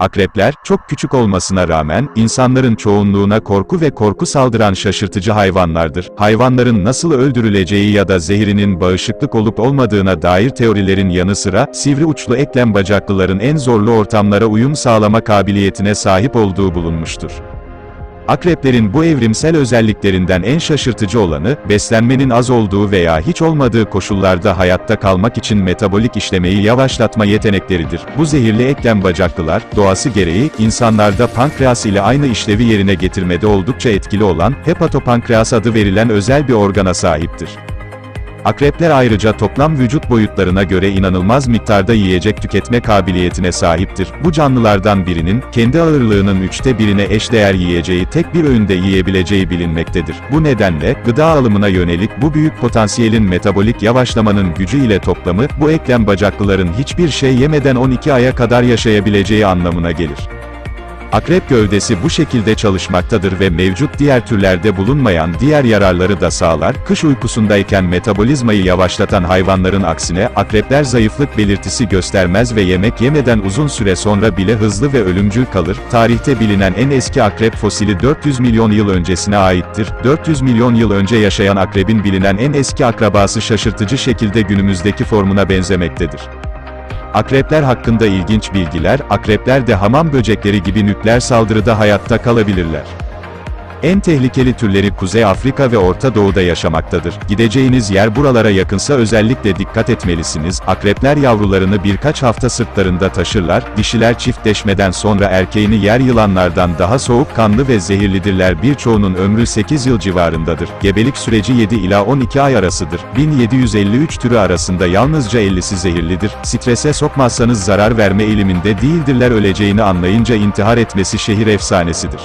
Akrepler, çok küçük olmasına rağmen, insanların çoğunluğuna korku ve korku saldıran şaşırtıcı hayvanlardır. Hayvanların nasıl öldürüleceği ya da zehrinin bağışıklık olup olmadığına dair teorilerin yanı sıra, sivri uçlu eklem bacaklıların en zorlu ortamlara uyum sağlama kabiliyetine sahip olduğu bulunmuştur. Akreplerin bu evrimsel özelliklerinden en şaşırtıcı olanı, beslenmenin az olduğu veya hiç olmadığı koşullarda hayatta kalmak için metabolik işlemeyi yavaşlatma yetenekleridir. Bu zehirli eklem bacaklılar, doğası gereği, insanlarda pankreas ile aynı işlevi yerine getirmede oldukça etkili olan, hepatopankreas adı verilen özel bir organa sahiptir. Akrepler ayrıca toplam vücut boyutlarına göre inanılmaz miktarda yiyecek tüketme kabiliyetine sahiptir. Bu canlılardan birinin, kendi ağırlığının üçte birine eşdeğer yiyeceği tek bir öğünde yiyebileceği bilinmektedir. Bu nedenle, gıda alımına yönelik bu büyük potansiyelin metabolik yavaşlamanın gücü ile toplamı, bu eklem bacaklıların hiçbir şey yemeden 12 aya kadar yaşayabileceği anlamına gelir. Akrep gövdesi bu şekilde çalışmaktadır ve mevcut diğer türlerde bulunmayan diğer yararları da sağlar. Kış uykusundayken metabolizmayı yavaşlatan hayvanların aksine, akrepler zayıflık belirtisi göstermez ve yemek yemeden uzun süre sonra bile hızlı ve ölümcül kalır. Tarihte bilinen en eski akrep fosili 400 milyon yıl öncesine aittir. 400 milyon yıl önce yaşayan akrebin bilinen en eski akrabası şaşırtıcı şekilde günümüzdeki formuna benzemektedir. Akrepler hakkında ilginç bilgiler, akrepler de hamam böcekleri gibi nükleer saldırıda hayatta kalabilirler. En tehlikeli türleri Kuzey Afrika ve Orta Doğu'da yaşamaktadır. Gideceğiniz yer buralara yakınsa özellikle dikkat etmelisiniz. Akrepler yavrularını birkaç hafta sırtlarında taşırlar. Dişiler çiftleşmeden sonra erkeğini yer yılanlardan daha soğukkanlı ve zehirlidirler. Birçoğunun ömrü 8 yıl civarındadır. Gebelik süreci 7 ila 12 ay arasıdır. 1753 türü arasında yalnızca 50'si zehirlidir. Strese sokmazsanız zarar verme eğiliminde değildirler öleceğini anlayınca intihar etmesi şehir efsanesidir.